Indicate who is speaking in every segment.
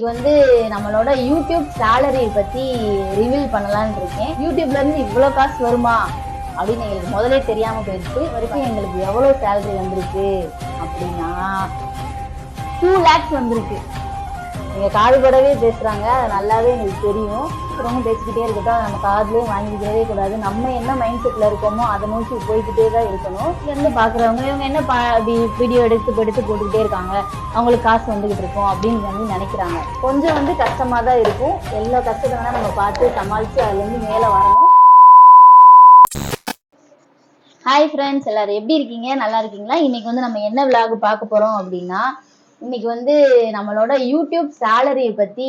Speaker 1: இது வந்து நம்மளோட யூடியூப் சேலரி பற்றி ரிவீல் பண்ணலான்னு இருக்கேன் யூடியூப்லேருந்து இவ்வளோ காசு வருமா அப்படின்னு எங்களுக்கு முதலே தெரியாமல் போயிடுச்சு வரைக்கும் எங்களுக்கு எவ்வளோ சேலரி வந்திருக்கு அப்படின்னா டூ லேக்ஸ் வந்திருக்கு எங்கள் காடுபடவே பேசுகிறாங்க அது நல்லாவே எங்களுக்கு தெரியும் பேசுகிறவங்க பேசிக்கிட்டே இருக்கட்டும் நம்ம காதலே வாங்கிக்கிட்டே கூடாது நம்ம என்ன மைண்ட் செட்டில் இருக்கோமோ அதை நோக்கி போய்கிட்டே தான் இருக்கணும் இங்கேருந்து பார்க்குறவங்க இவங்க என்ன பா வீடியோ எடுத்து எடுத்து போட்டுக்கிட்டே இருக்காங்க அவங்களுக்கு காசு வந்துக்கிட்டு இருக்கும் அப்படின்னு வந்து நினைக்கிறாங்க கொஞ்சம் வந்து கஷ்டமாக தான் இருக்கும் எல்லா கஷ்டத்தை வேணால் நம்ம பார்த்து சமாளித்து அதுலேருந்து மேலே வரணும் ஹாய் ஃப்ரெண்ட்ஸ் எல்லாரும் எப்படி இருக்கீங்க நல்லா இருக்கீங்களா இன்னைக்கு வந்து நம்ம என்ன விளாக் பார்க்க போகிறோம் அப்படின்னா இன்னைக்கு வந்து நம்மளோட யூடியூப் சேலரியை பற்றி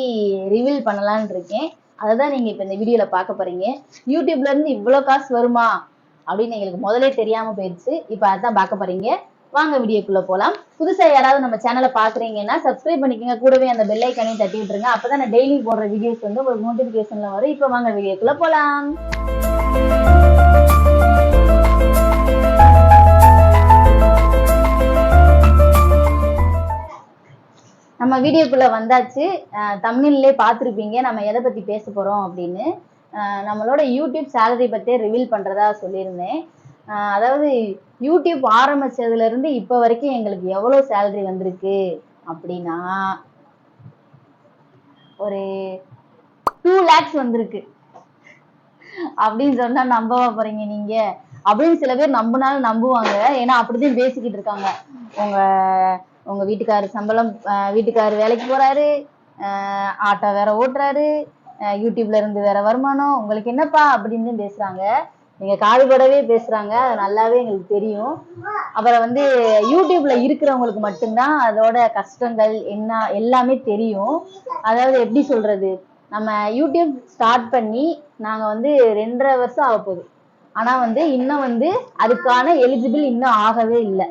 Speaker 1: ரிவீல் பண்ணலான் இருக்கேன் அதை தான் நீங்கள் இப்போ இந்த வீடியோவில் பார்க்க போகிறீங்க யூடியூப்லேருந்து இவ்வளோ காசு வருமா அப்படின்னு எங்களுக்கு முதலே தெரியாமல் போயிடுச்சு இப்போ அதான் பார்க்க போகிறீங்க வாங்க வீடியோக்குள்ளே போகலாம் புதுசாக யாராவது நம்ம சேனலை பார்க்குறீங்கன்னா சப்ஸ்கிரைப் பண்ணிக்கோங்க கூடவே அந்த பெல் ஐக்கனையும் தட்டி விட்டுருங்க அப்போ தான் நான் டெய்லி போடுற வீடியோஸ் வந்து உங்களுக்கு நோட்டிபிகேஷன்ல வரும் இப்போ வாங்க வீடியோக்குள்ளே போகலாம் நம்ம வீடியோக்குள்ளே வந்தாச்சு தமிழ்லயே பார்த்துருப்பீங்க நம்ம எதை பத்தி பேச போறோம் அப்படின்னு நம்மளோட யூடியூப் சேலரி பத்தி ரிவீல் பண்றதா சொல்லியிருந்தேன் அதாவது யூடியூப் ஆரம்பிச்சதுல இருந்து இப்போ வரைக்கும் எங்களுக்கு எவ்வளவு சேலரி வந்திருக்கு அப்படின்னா ஒரு டூ லேக்ஸ் வந்திருக்கு அப்படின்னு சொன்னா நம்பவா போறீங்க நீங்க அப்படின்னு சில பேர் நம்பினாலும் நம்புவாங்க ஏன்னா அப்படிதான் பேசிக்கிட்டு இருக்காங்க உங்க உங்கள் வீட்டுக்காரு சம்பளம் வீட்டுக்காரு வேலைக்கு போகிறாரு ஆட்டோ வேற ஓட்டுறாரு யூடியூப்ல இருந்து வேற வருமானம் உங்களுக்கு என்னப்பா அப்படின்னு பேசுகிறாங்க நீங்கள் காது கூடவே பேசுகிறாங்க அது நல்லாவே எங்களுக்கு தெரியும் அப்புறம் வந்து யூடியூப்ல இருக்கிறவங்களுக்கு மட்டும்தான் அதோட கஷ்டங்கள் என்ன எல்லாமே தெரியும் அதாவது எப்படி சொல்கிறது நம்ம யூடியூப் ஸ்டார்ட் பண்ணி நாங்கள் வந்து ரெண்டரை வருஷம் ஆக போகுது ஆனால் வந்து இன்னும் வந்து அதுக்கான எலிஜிபிள் இன்னும் ஆகவே இல்லை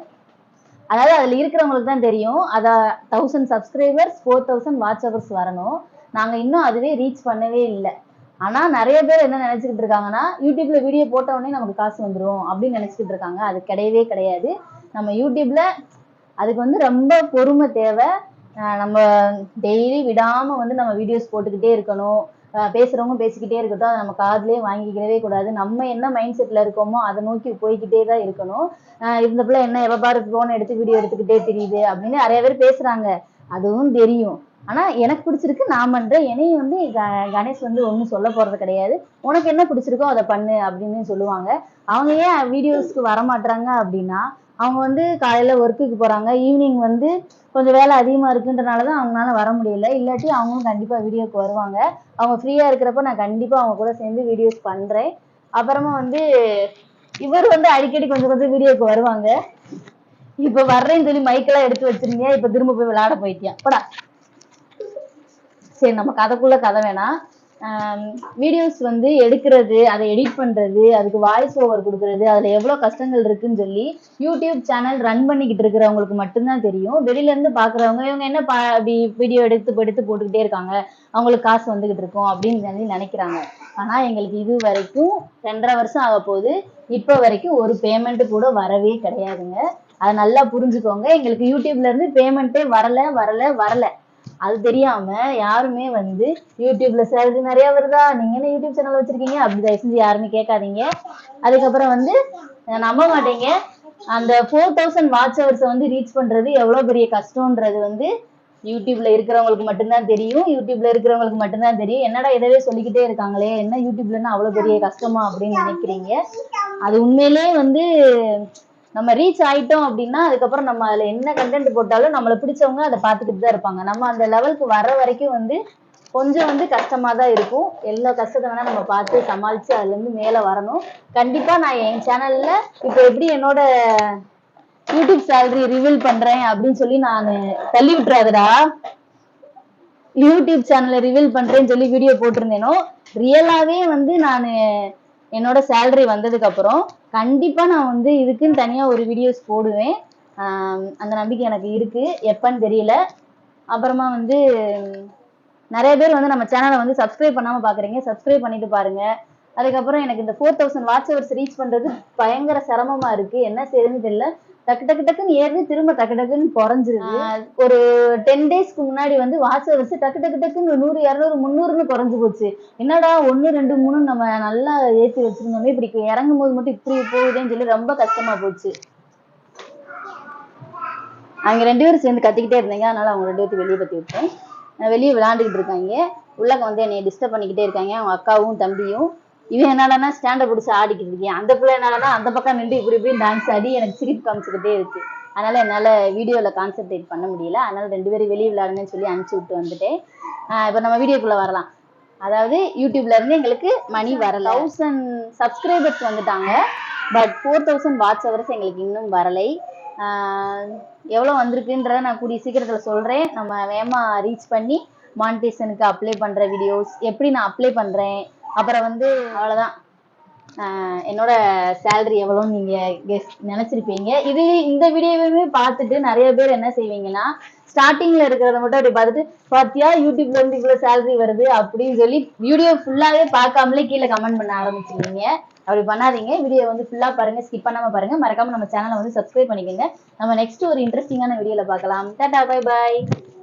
Speaker 1: அதாவது அதில் இருக்கிறவங்களுக்கு தான் தெரியும் அதை thousand subscribers four thousand watch hours வரணும் நாங்கள் இன்னும் அதுவே ரீச் பண்ணவே இல்லை ஆனால் நிறைய பேர் என்ன நினச்சிக்கிட்டு இருக்காங்கன்னா யூடியூப்ல வீடியோ போட்ட உடனே நமக்கு காசு வந்துடும் அப்படின்னு நினச்சிக்கிட்டு இருக்காங்க அது கிடையவே கிடையாது நம்ம யூடியூப்ல அதுக்கு வந்து ரொம்ப பொறுமை தேவை நம்ம டெய்லி விடாமல் வந்து நம்ம வீடியோஸ் போட்டுக்கிட்டே இருக்கணும் பேசுறவங்க பேசிக்கிட்டே இருக்கட்டும் அதை நம்ம காதலே வாங்கிக்கிறவே கூடாது நம்ம என்ன மைண்ட் செட்ல இருக்கோமோ அதை நோக்கி போய்கிட்டே தான் இருக்கணும் இந்த பிள்ளை என்ன எவ பாரு போன் எடுத்து வீடியோ எடுத்துக்கிட்டே தெரியுது அப்படின்னு நிறைய பேர் பேசுறாங்க அதுவும் தெரியும் ஆனால் எனக்கு பிடிச்சிருக்கு நான் பண்ணுறேன் என்னையும் வந்து க கணேஷ் வந்து ஒன்றும் சொல்ல போகிறது கிடையாது உனக்கு என்ன பிடிச்சிருக்கோ அதை பண்ணு அப்படின்னு சொல்லுவாங்க அவங்க ஏன் வீடியோஸ்க்கு வரமாட்டுறாங்க அப்படின்னா அவங்க வந்து காலையில் ஒர்க்குக்கு போகிறாங்க ஈவினிங் வந்து கொஞ்சம் வேலை அதிகமாக இருக்குன்றனாலதான் தான் அவங்களால வர முடியல இல்லாட்டி அவங்களும் கண்டிப்பாக வீடியோக்கு வருவாங்க அவங்க ஃப்ரீயாக இருக்கிறப்ப நான் கண்டிப்பாக அவங்க கூட சேர்ந்து வீடியோஸ் பண்ணுறேன் அப்புறமா வந்து இவர் வந்து அடிக்கடி கொஞ்சம் கொஞ்சம் வீடியோக்கு வருவாங்க இப்போ வர்றேன்னு சொல்லி மைக்கெல்லாம் எடுத்து வச்சிருந்தீங்க இப்போ திரும்ப போய் விளையாட போயிட்டியா போடா சரி நம்ம கதைக்குள்ள கதை வேணாம் வீடியோஸ் வந்து எடுக்கிறது அதை எடிட் பண்றது அதுக்கு வாய்ஸ் ஓவர் கொடுக்கறது அதில் எவ்வளோ கஷ்டங்கள் இருக்குன்னு சொல்லி யூடியூப் சேனல் ரன் பண்ணிக்கிட்டு இருக்கிறவங்களுக்கு மட்டும்தான் தெரியும் இருந்து பார்க்குறவங்க இவங்க என்ன பா அப்படி வீடியோ எடுத்து எடுத்து போட்டுக்கிட்டே இருக்காங்க அவங்களுக்கு காசு வந்துக்கிட்டு இருக்கும் அப்படின்னு சொல்லி நினைக்கிறாங்க ஆனால் எங்களுக்கு இது வரைக்கும் ரெண்டரை வருஷம் ஆக போகுது இப்போ வரைக்கும் ஒரு பேமெண்ட்டு கூட வரவே கிடையாதுங்க அதை நல்லா புரிஞ்சுக்கோங்க எங்களுக்கு யூடியூப்லேருந்து பேமெண்ட்டே வரலை வரலை வரலை அது தெரியாம யாருமே வந்து யூடியூப்ல சேலரி நிறைய வருதா நீங்க என்ன யூடியூப் சேனல் வச்சிருக்கீங்க அப்படி தயவு செஞ்சு யாருமே கேட்காதீங்க அதுக்கப்புறம் வந்து நம்ப மாட்டீங்க அந்த ஃபோர் தௌசண்ட் வாட்ச் ஹவர்ஸை வந்து ரீச் பண்றது எவ்வளவு பெரிய கஷ்டம்ன்றது வந்து யூடியூப்ல இருக்கிறவங்களுக்கு மட்டும்தான் தெரியும் யூடியூப்ல இருக்கிறவங்களுக்கு மட்டும்தான் தெரியும் என்னடா இதவே சொல்லிக்கிட்டே இருக்காங்களே என்ன யூடியூப்லன்னா அவ்வளவு பெரிய கஷ்டமா அப்படின்னு நினைக்கிறீங்க அது உண்மையிலேயே வந்து நம்ம ரீச் ஆயிட்டோம் அப்படின்னா அதுக்கப்புறம் நம்ம அதுல என்ன கண்டென்ட் போட்டாலும் நம்மளை பிடிச்சவங்க அதை பார்த்துக்கிட்டு தான் இருப்பாங்க நம்ம அந்த லெவலுக்கு வர வரைக்கும் வந்து கொஞ்சம் வந்து கஷ்டமா தான் இருக்கும் எல்லா கஷ்டத்தை வேணா நம்ம பார்த்து சமாளிச்சு அதுல இருந்து மேல வரணும் கண்டிப்பா நான் என் சேனல்ல இப்போ எப்படி என்னோட யூடியூப் சேலரி ரிவீல் பண்றேன் அப்படின்னு சொல்லி நான் தள்ளி விட்டுறாதுடா யூடியூப் சேனலை ரிவீல் பண்றேன்னு சொல்லி வீடியோ போட்டிருந்தேனோ ரியலாவே வந்து நான் என்னோட சேலரி வந்ததுக்கு அப்புறம் கண்டிப்பாக நான் வந்து இதுக்குன்னு தனியாக ஒரு வீடியோஸ் போடுவேன் அந்த நம்பிக்கை எனக்கு இருக்குது எப்பன்னு தெரியல அப்புறமா வந்து நிறைய பேர் வந்து நம்ம சேனலை வந்து சப்ஸ்கிரைப் பண்ணாமல் பார்க்குறீங்க சப்ஸ்கிரைப் பண்ணிட்டு பாருங்கள் அதுக்கப்புறம் எனக்கு இந்த ஃபோர் தௌசண்ட் வாட்ச் ரீச் பண்ணுறது பயங்கர சிரமமாக இருக்குது என்ன செய்யறதுன்னு தெரியல டக்கு டக்கு டக்குன்னு ஏறி திரும்ப டக்கு டக்குன்னு குறைஞ்சிருது ஒரு டென் டேஸ்க்கு முன்னாடி வந்து வாச வச்சு டக்கு டக்கு டக்குன்னு நூறு இரநூறு முந்நூறுன்னு குறைஞ்சு போச்சு என்னடா ஒன்னு ரெண்டு மூணு நம்ம நல்லா ஏத்தி வச்சிருந்தோமே இப்படி இறங்கும் போது மட்டும் இப்படி போகுதேன்னு சொல்லி ரொம்ப கஷ்டமா போச்சு அவங்க ரெண்டு பேரும் சேர்ந்து கத்திக்கிட்டே இருந்தீங்க அதனால அவங்க ரெண்டு பேர்த்து வெளியே பத்தி விட்டேன் வெளியே விளையாண்டுகிட்டு இருக்காங்க உள்ளக்க வந்து என்னைய டிஸ்டர்ப் பண்ணிக்கிட்டே இருக்காங்க அவங்க அக்காவும் தம்பியும் இவன் என்னடானா ஸ்டாண்டை பிடிச்சி ஆடிக்கிட்டு இருக்கேன் அந்த பிள்ளை என்னடானா அந்த பக்கம் நின்று இப்படி இப்படி டான்ஸ் ஆடி எனக்கு சிரிப்பு காமிச்சுக்கிட்டே இருக்கு அதனால என்னால் வீடியோவில் கான்சென்ட்ரேட் பண்ண முடியல அதனால ரெண்டு பேரும் வெளியே விளையாடுங்கன்னு சொல்லி அனுப்பிச்சு விட்டு வந்துட்டேன் இப்போ நம்ம வீடியோக்குள்ளே வரலாம் அதாவது யூடியூப்ல இருந்து எங்களுக்கு மணி வரல தௌசண்ட் சப்ஸ்கிரைபர்ஸ் வந்துட்டாங்க but four thousand watch hours எங்களுக்கு இன்னும் வரலை எவ்வளோ வந்திருக்குன்றத நான் கூடிய சீக்கிரத்தில் சொல்கிறேன் நம்ம வேகமாக ரீச் பண்ணி மானிட்டேஷனுக்கு அப்ளை பண்ணுற வீடியோஸ் எப்படி நான் அப்ளை பண்ணுறேன் அப்புறம் வந்து அவ்வளோதான் என்னோட சேலரி எவ்வளோன்னு நீங்க கெஸ் நினைச்சிருப்பீங்க இது இந்த வீடியோவையுமே பார்த்துட்டு நிறைய பேர் என்ன செய்வீங்கன்னா ஸ்டார்டிங்ல இருக்கிறத மட்டும் அப்படி பார்த்துட்டு பாத்தியா யூடியூப்ல இருந்து இவ்வளவு சேலரி வருது அப்படின்னு சொல்லி வீடியோ ஃபுல்லாவே பார்க்காமலே கீழே கமெண்ட் பண்ண ஆரம்பிச்சிருவீங்க அப்படி பண்ணாதீங்க வீடியோ வந்து ஃபுல்லா பாருங்க ஸ்கிப் பண்ணாம பாருங்க மறக்காம நம்ம சேனலை வந்து சப்ஸ்கிரைப் பண்ணிக்கோங்க நம்ம நெக்ஸ்ட் ஒரு இன்ட்ரெஸ்டிங்கான வீடியோல பார்க்கலாம் டாடா பை பை